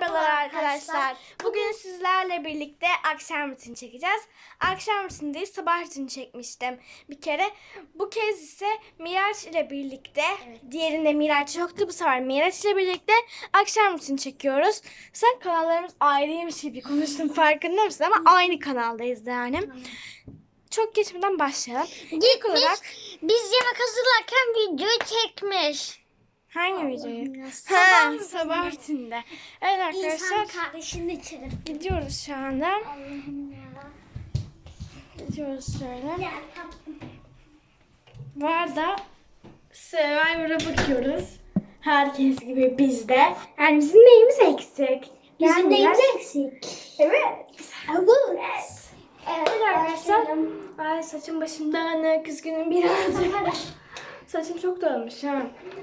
Merhabalar arkadaşlar. Bugün sizlerle birlikte akşam rutini çekeceğiz. Akşam rutini değil sabah rutini çekmiştim bir kere. Bu kez ise Miraç ile birlikte, diğerinde Miraç yoktu bu sefer Miraç ile birlikte akşam rutini çekiyoruz. Sen kanallarımız ayrıymış gibi konuştum farkında mısın ama aynı kanaldayız yani. Çok geçmeden başlayalım. İlk olarak Biz yemek hazırlarken video çekmiş. Hangi videoyu? Sabah Ha, sabah rutininde. Evet arkadaşlar İnsan kardeşini içerim. gidiyoruz şu anda. Allah'ım ya. Gidiyoruz şöyle. Tatlım. Bu arada Survivor'a bakıyoruz. Herkes gibi biz de. Yani bizim neyimiz eksik? Bizim Yani neyimiz eksik? Evet. Evet. Evet Evet arkadaşlar. Ay saçım başım dağınık. Üzgünüm birazcık. saçım çok dağılmış ha.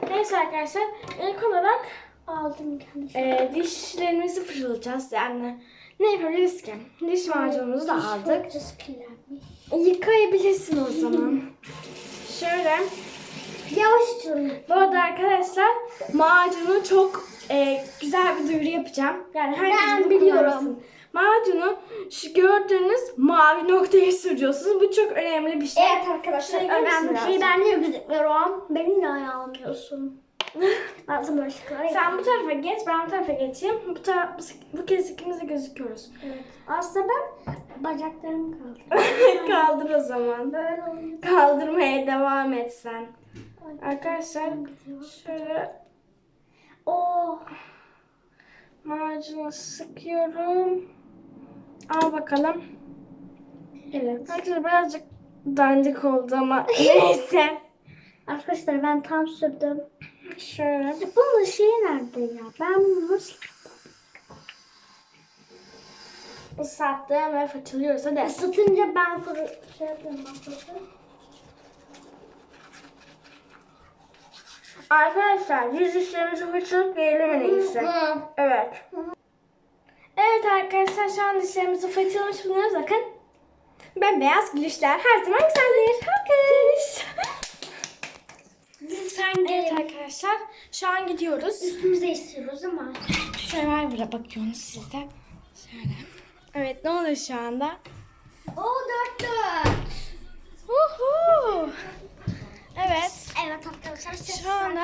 Neyse arkadaşlar. ilk olarak Aldım kendisi. e, dişlerimizi fırçalayacağız. Yani ne yapabiliriz ki? Diş macunumuzu da aldık. Kirlenmiş. Yıkayabilirsin o zaman. Şöyle. Yavaş durun. Bu arada arkadaşlar macunu çok e, güzel bir duyuru yapacağım. Yani herkes Ben bunu biliyorum. kullansın. Macunu şu gördüğünüz mavi noktaya sürüyorsunuz. Bu çok önemli bir şey. Evet arkadaşlar gelir önemli bir şey. Ben niye gözükmüyorum? Beni niye? Bazen böyle şeyler Sen bu tarafa geç, ben bu tarafa geçeyim. Bu, taraf, bu, kez ikimiz de gözüküyoruz. Evet. Aslında ben bacaklarım kaldı. Kaldır o zaman. Böyle oluyor. Kaldırmaya devam et sen. Arkadaşlar şöyle Oh. macunu sıkıyorum. Al bakalım. Evet. Arkadaşlar birazcık dandik oldu ama neyse. Arkadaşlar ben tam sürdüm. Şöyle. Bunun şeyi nerede ya? Ben bunu nasıl... Islattım ve fırçalıyoruz. Hadi. Isıtınca ben fırı... Şey yapıyorum arkadaşlar. Arkadaşlar yüz işlerimizi fırçalıp iyisi. Evet. Evet arkadaşlar şu an dişlerimizi fırçalamış bulunuyoruz. Bakın. Bembeyaz gülüşler her zaman güzeldir. Alkış. Lütfen Evet gelin. arkadaşlar şu an gidiyoruz. Üstümüze istiyoruz ama. Survivor'a bakıyorsunuz siz de. Şöyle. Evet ne oluyor şu anda? O dört dört. Uhu. Evet. Evet arkadaşlar. Şu anda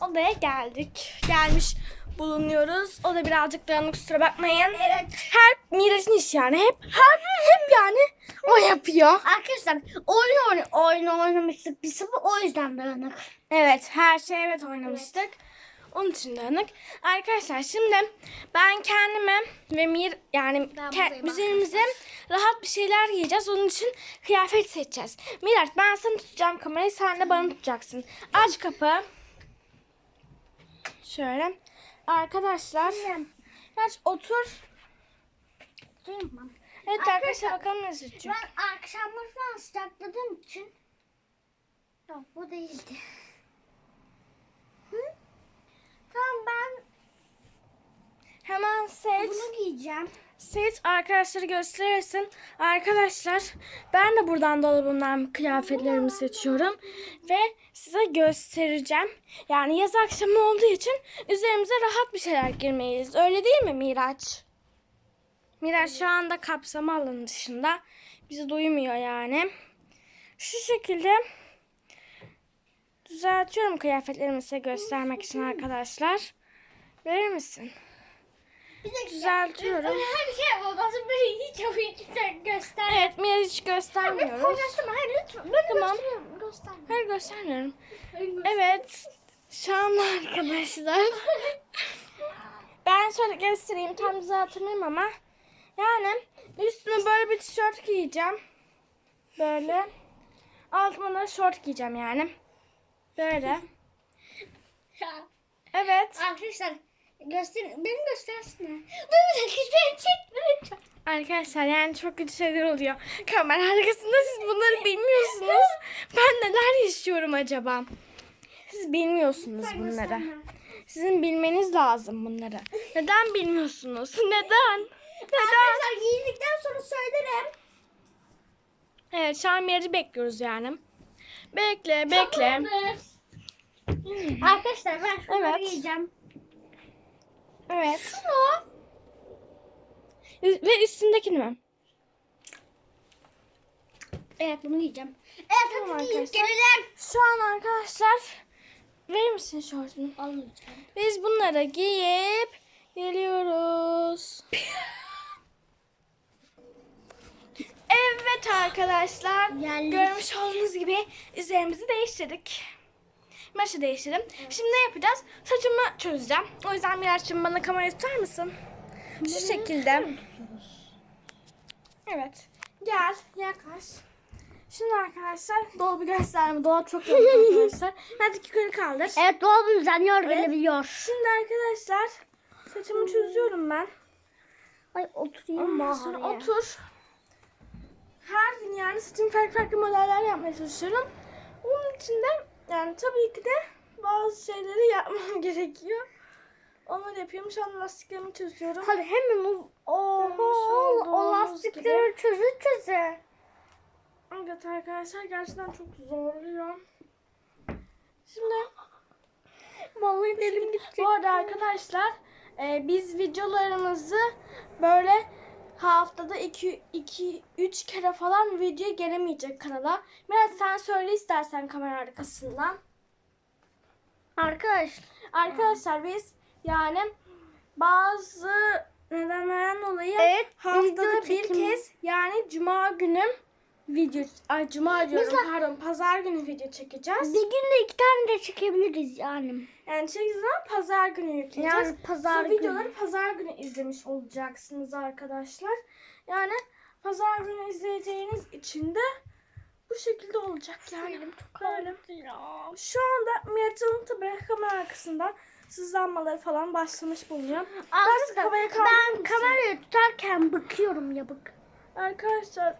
odaya geldik. Gelmiş bulunuyoruz. O da birazcık dağınık kusura bakmayın. Evet. Her Miraç'ın işi yani. Hep, hep, hep yani o yapıyor. Arkadaşlar oyun oyun oyun oynamıştık biz ama o yüzden dağınık. Evet her şey evet oynamıştık. Onun için dağınık. Arkadaşlar şimdi ben kendime ve Mir yani ke- üzerimize rahat bir şeyler giyeceğiz. Onun için kıyafet seçeceğiz. Miraç ben sana tutacağım kamerayı sen de bana tutacaksın. Aç kapı. Şöyle. Arkadaşlar. Miraç otur. Duyayım? Evet arkadaşlar bakalım ne seçecek. Ben akşamları falan sıcakladığım için Yok bu değildi. Hı? Tamam ben Hemen seç. bunu giyeceğim. Seç arkadaşları gösterirsin. Arkadaşlar ben de buradan dolabımdan kıyafetlerimi seçiyorum. Ve size göstereceğim. Yani yaz akşamı olduğu için üzerimize rahat bir şeyler girmeliyiz. Öyle değil mi Miraç? Miraç şu anda kapsama alanı dışında. Bizi duymuyor yani. Şu şekilde düzeltiyorum kıyafetlerimi size göstermek için arkadaşlar. Verir misin? Düzeltiyorum. Her şey olmasın beni hiç hiç göster. Evet Miraç hiç göstermiyoruz. paylaştım hayır lütfen. Ben Tamam. gösteriyorum. Gösterme. Hayır göstermiyorum. Evet. Şu anda arkadaşlar. ben şöyle göstereyim. Tam düzeltemiyorum ama. Yani üstüne böyle bir tişört giyeceğim. Böyle. Altıma da şort giyeceğim yani. Böyle. Evet. Arkadaşlar göster beni göstersene. Dur bir dakika beni çek beni çek. Arkadaşlar yani çok kötü şeyler oluyor. Kamera arkasında siz bunları bilmiyorsunuz. Ben neler yaşıyorum acaba? Siz bilmiyorsunuz bunları. Sizin bilmeniz lazım bunları. Neden bilmiyorsunuz? Neden? Neden? Arkadaşlar giyindikten sonra söylerim. Evet şu an Miraç'ı bekliyoruz yani. Bekle bekle. Arkadaşlar ben şunları Evet. giyeceğim. Evet. Şunu Ve üstündekini mi? Evet bunu giyeceğim. Evet Tamam hadi giyip arkadaşlar. gelelim. Şu an arkadaşlar verir misin şortunu? Almayacağım. Biz bunları giyip geliyoruz. Evet arkadaşlar. Geldik. Görmüş olduğunuz gibi üzerimizi değiştirdik. Maşı değiştirdim. Şimdi ne yapacağız? Saçımı çözeceğim. O yüzden Miraç'cığım bana kamerayı tutar mısın? Şu şekilde. Evet. Gel yaklaş. Şimdi arkadaşlar dolabı gösterme. Dolap çok yoğun arkadaşlar. Hadi yukarı kaldır. Evet dolabın üzerine Evet. gelebiliyor. Şimdi arkadaşlar saçımı çözüyorum ben. Ay oturayım Ondan sonra otur. Her gün yani saçım farklı farklı modeller yapmaya çalışıyorum. Onun için de yani tabii ki de bazı şeyleri yapmam gerekiyor. Onları yapıyorum. Şu an lastiklerimi çözüyorum. Hadi hemen o, Görmüş Oho, o lastikleri çözü çözü. Evet arkadaşlar gerçekten çok zorluyor. Şimdi Vallahi elim gitti. bu arada arkadaşlar e, biz videolarımızı böyle haftada 2 2 3 kere falan video gelemeyecek kanala. Biraz sen söyle istersen kamera arkasından. Arkadaş. Arkadaşlar biz yani bazı nedenlerden dolayı Evet, haftada bir kez yani cuma günü video ay cuma diyorum Mesela- pardon pazar günü video çekeceğiz. Bir günde iki tane de çekebiliriz yani. Yani çekeceğiz ama pazar günü yükleyeceğiz. Yani pazar Bu günü. videoları pazar günü izlemiş olacaksınız arkadaşlar. Yani pazar günü izleyeceğiniz için de bu şekilde olacak yani. Böyle. Şu anda Miraç'ın tabii kamera arkasında sızlanmaları falan başlamış bulunuyor. Aslında havaya ben mısın? kamerayı tutarken bakıyorum ya bak. Arkadaşlar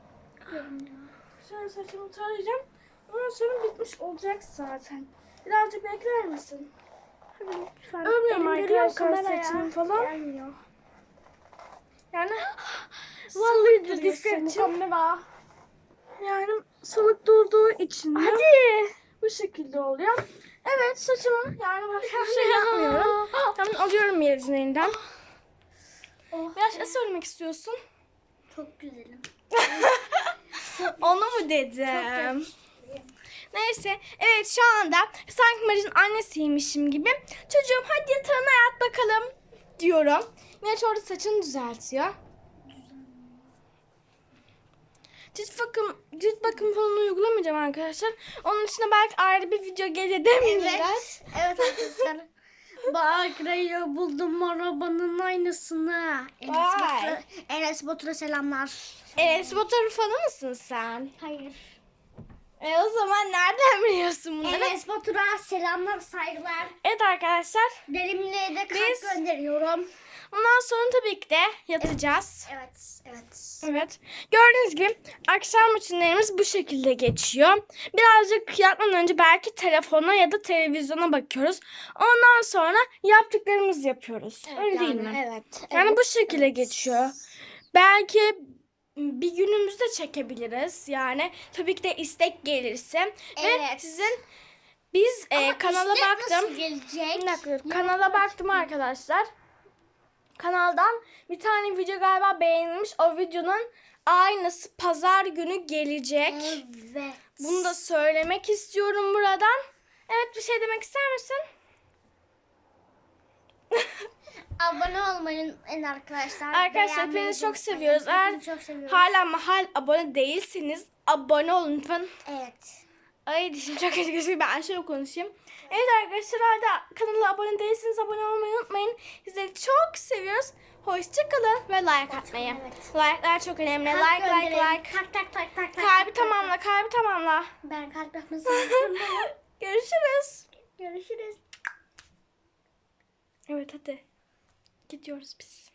şöyle saçımı tarayacağım. Ondan sonra bitmiş olacak zaten. Birazcık bekler misin? Hadi lütfen. Ölmüyorum arkadaşlar kameraya. saçım falan. Gelmiyor. Yani Vallahi de saçım. kamera. yani salık durduğu için Hadi. bu şekilde oluyor. Evet saçımı yani başka bir şey yapmıyorum. Hemen alıyorum yerin elinden. Oh. Biraz ne söylemek istiyorsun? Çok güzelim. Onu mu dedim? Neyse. Evet şu anda sanki Mary'nin annesiymişim gibi. Çocuğum hadi yatağına yat bakalım diyorum. Miraç orada saçını düzeltiyor. Cilt bakım, cilt bakım falan uygulamayacağım arkadaşlar. Onun için de belki ayrı bir video gelir değil mi Miraç? Evet arkadaşlar. Bak Raya buldum arabanın aynısını. Enes Vay. Batur'a, Enes Batur'a selamlar. Enes Batur fanı mısın sen? Hayır. E o zaman nereden biliyorsun bunları? Enes Batur'a selamlar saygılar. Evet arkadaşlar. Derimliğe de kalp Biz- gönderiyorum. Ondan sonra tabii ki de yatacağız. Evet, evet. Evet. Gördüğünüz gibi akşam rutinlerimiz bu şekilde geçiyor. Birazcık yatmadan önce belki telefona ya da televizyona bakıyoruz. Ondan sonra yaptıklarımızı yapıyoruz. Öyle değil mi? Evet. Yani bu şekilde geçiyor. Belki bir günümüzde çekebiliriz. Yani tabii ki de istek gelirse. Ve Evet. sizin biz e, kanala baktım. Nasıl gelecek? Dakika, kanala baktım arkadaşlar. Kanaldan bir tane video galiba beğenilmiş. O videonun aynısı pazar günü gelecek. Evet. Bunu da söylemek istiyorum buradan. Evet bir şey demek ister misin? Abone olmayı en arkadaşlar. Arkadaşlar hepinizi çok seviyoruz. Eğer Hepinizi çok seviyoruz. hala mahal abone değilseniz abone olun lütfen. Evet. Ay dişim çok kötü gözüküyor. Ben şöyle konuşayım. Evet arkadaşlar hala kanala abone değilseniz abone olmayı unutmayın. Sizleri çok seviyoruz. Hoşçakalın ve like atmayı. Evet. Like'lar çok önemli. Kalp like like gönderelim. like. Tak tak tak tak tak. Kalbi tamamla, kalbi tamamla. Ben kalp yapmasını istiyorum. Görüşürüz. Görüşürüz. Evet hadi. Gidiyoruz biz.